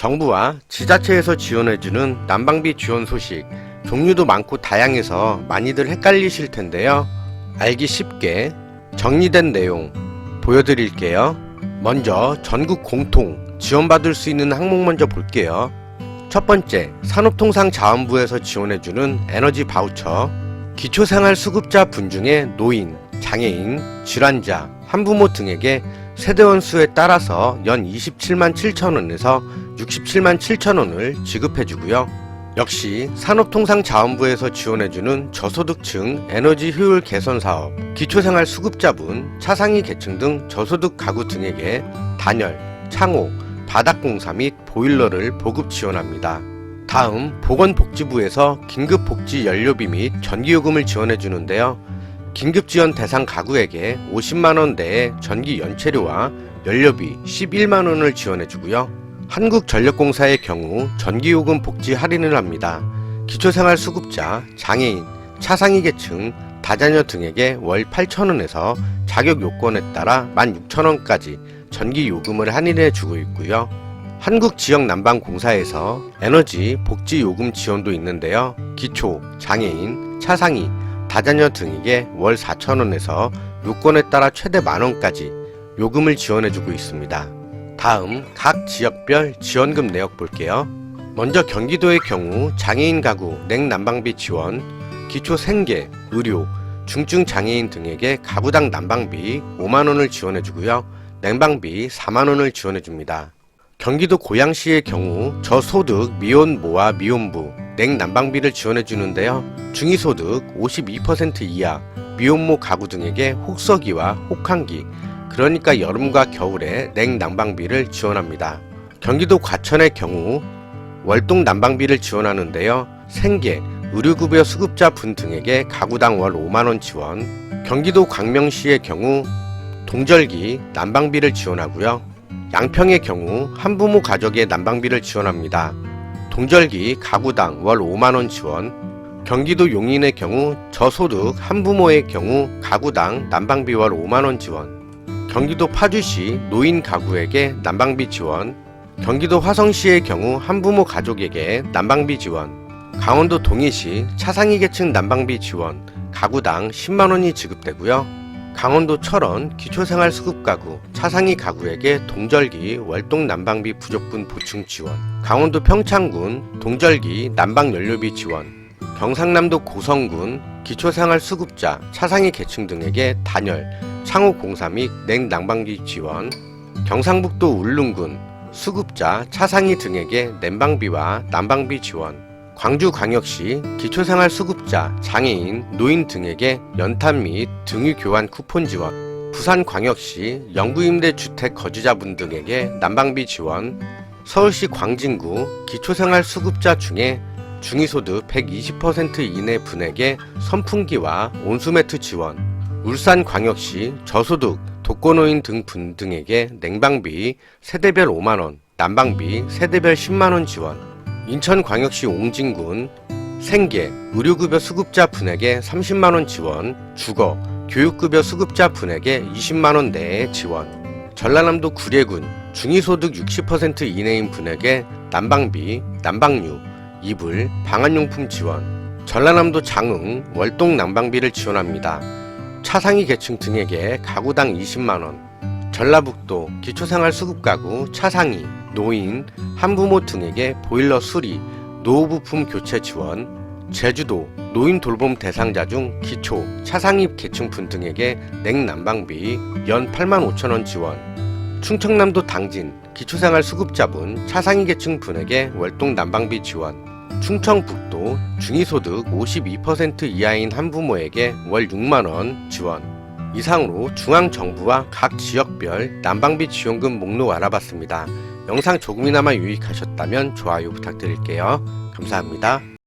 정부와 지자체에서 지원해주는 난방비 지원 소식 종류도 많고 다양해서 많이들 헷갈리실 텐데요. 알기 쉽게 정리된 내용 보여드릴게요. 먼저 전국 공통 지원받을 수 있는 항목 먼저 볼게요. 첫 번째, 산업통상자원부에서 지원해주는 에너지 바우처. 기초생활수급자 분 중에 노인, 장애인, 질환자, 한부모 등에게 세대원 수에 따라서 연 27만 7천원에서 67만 7천원을 지급해주고요. 역시 산업통상자원부에서 지원해주는 저소득층 에너지 효율 개선 사업, 기초생활 수급자분, 차상위 계층 등 저소득 가구 등에게 단열, 창호, 바닥공사 및 보일러를 보급 지원합니다. 다음 보건복지부에서 긴급복지 연료비 및 전기요금을 지원해 주는데요. 긴급지원 대상 가구에게 50만원 내에 전기 연체료와 연료비 11만원을 지원해 주고요. 한국전력공사의 경우 전기요금 복지 할인을 합니다. 기초생활수급자, 장애인, 차상위 계층, 다자녀 등에게 월 8천원에서 자격 요건에 따라 16,000원까지 전기 요금을 할인해 주고 있고요. 한국 지역 난방공사에서 에너지 복지 요금 지원도 있는데요. 기초, 장애인, 차상위, 다자녀 등에게 월 4,000원에서 요건에 따라 최대 만원까지 요금을 지원해 주고 있습니다. 다음 각 지역별 지원금 내역 볼게요. 먼저 경기도의 경우 장애인 가구 냉난방비 지원, 기초 생계, 의료, 중증 장애인 등에게 가구당 난방비 5만원을 지원해 주고요. 냉방비 4만원을 지원해 줍니다. 경기도 고양시의 경우 저소득 미혼모와 미혼부 냉난방비를 지원해 주는데요. 중위소득 52% 이하 미혼모 가구 등에게 혹서기와 혹한기 그러니까 여름과 겨울에 냉난방비를 지원합니다. 경기도 과천의 경우 월동 난방비를 지원하는데요. 생계, 의료급여 수급자 분 등에게 가구당 월 5만원 지원, 경기도 광명시의 경우 동절기 난방비를 지원하고요. 양평의 경우 한부모 가족의 난방비를 지원합니다. 동절기 가구당 월 5만원 지원, 경기도 용인의 경우 저소득 한부모의 경우 가구당 난방비 월 5만원 지원, 경기도 파주시 노인 가구에게 난방비 지원, 경기도 화성시의 경우 한부모 가족에게 난방비 지원, 강원도 동해시 차상위 계층 난방비 지원, 가구당 10만원이 지급되고요. 강원도 철원 기초생활수급 가구 차상위 가구에게 동절기 월동 난방비 부족분 보충 지원 강원도 평창군 동절기 난방연료비 지원 경상남도 고성군 기초생활수급자 차상위 계층 등에게 단열 창호 공사 및 냉난방비 지원 경상북도 울릉군 수급자 차상위 등에게 냉방비와 난방비 지원 광주광역시 기초생활수급자, 장애인, 노인 등에게 연탄 및 등유 교환 쿠폰 지원, 부산광역시 영구임대 주택 거주자분 등에게 난방비 지원, 서울시 광진구 기초생활수급자 중에 중위소득 120% 이내 분에게 선풍기와 온수매트 지원, 울산광역시 저소득 독거노인 등 분 등에게 냉방비 세대별 5만원, 난방비 세대별 10만원 지원, 인천광역시 옹진군 생계, 의료급여 수급자 분에게 30만원 지원, 주거, 교육급여 수급자 분에게 20만원 내에 지원, 전라남도 구례군 중위소득 60% 이내인 분에게 난방비, 난방유, 이불, 방한용품 지원, 전라남도 장흥 월동 난방비를 지원합니다. 차상위 계층 등에게 가구당 20만원, 전라북도 기초생활수급가구 차상위, 노인, 한부모 등에게 보일러 수리, 노후부품 교체 지원, 제주도 노인 돌봄 대상자 중 기초, 차상위 계층분 등에게 냉난방비 연 8만 5천원 지원, 충청남도 당진 기초생활 수급자분 차상위 계층 분에게 월동 난방비 지원, 충청북도 중위소득 52% 이하인 한부모에게 월 6만원 지원, 이상으로 중앙정부와 각 지역별 난방비 지원금 목록 알아봤습니다. 영상 조금이나마 유익하셨다면 좋아요 부탁드릴게요. 감사합니다.